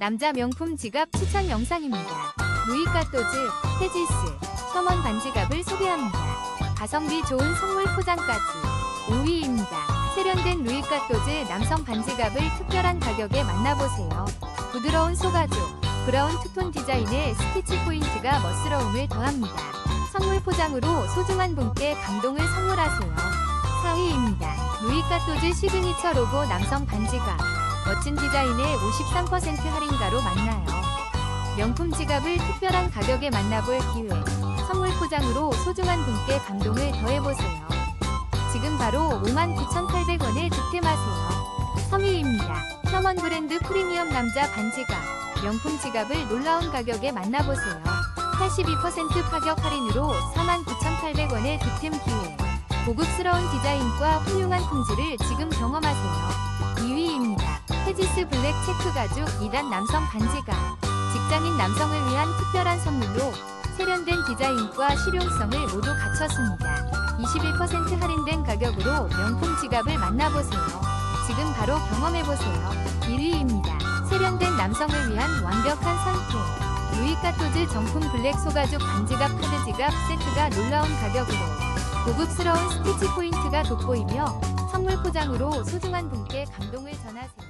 남자 명품 지갑 추천 영상입니다. 루이카토즈, 테지스, 셔먼 반지갑을 소개합니다. 가성비 좋은 선물 포장까지 5위입니다. 세련된 루이카토즈 남성 반지갑을 특별한 가격에 만나보세요. 부드러운 소가죽, 브라운 투톤 디자인의 스티치 포인트가 멋스러움을 더합니다. 선물 포장으로 소중한 분께 감동을 선물하세요. 4위입니다. 루이카토즈 시그니처 로고 남성 반지갑. 멋진 디자인의 53% 할인가로 만나요. 명품 지갑을 특별한 가격에 만나볼 기회. 선물 포장으로 소중한 분께 감동을 더해보세요. 지금 바로 59,800원에 득템하세요. 3위입니다. 셔먼 브랜드 프리미엄 남자 반지갑. 명품 지갑을 놀라운 가격에 만나보세요. 82% 가격 할인으로 49,800원에 득템 기회. 고급스러운 디자인과 훌륭한 품질을 지금 경험하세요. 2위입니다. 헤지스 블랙 체크 가죽 2단 남성 반지갑. 직장인 남성을 위한 특별한 선물로 세련된 디자인과 실용성을 모두 갖췄습니다. 21% 할인된 가격으로 명품 지갑을 만나보세요. 지금 바로 경험해보세요. 1위입니다. 세련된 남성을 위한 완벽한 선택. 루이카토즈 정품 블랙 소가죽 반지갑 카드 지갑 세트가 놀라운 가격으로 고급스러운 스티치 포인트가 돋보이며 선물 포장으로 소중한 분께 감동을 전하세요.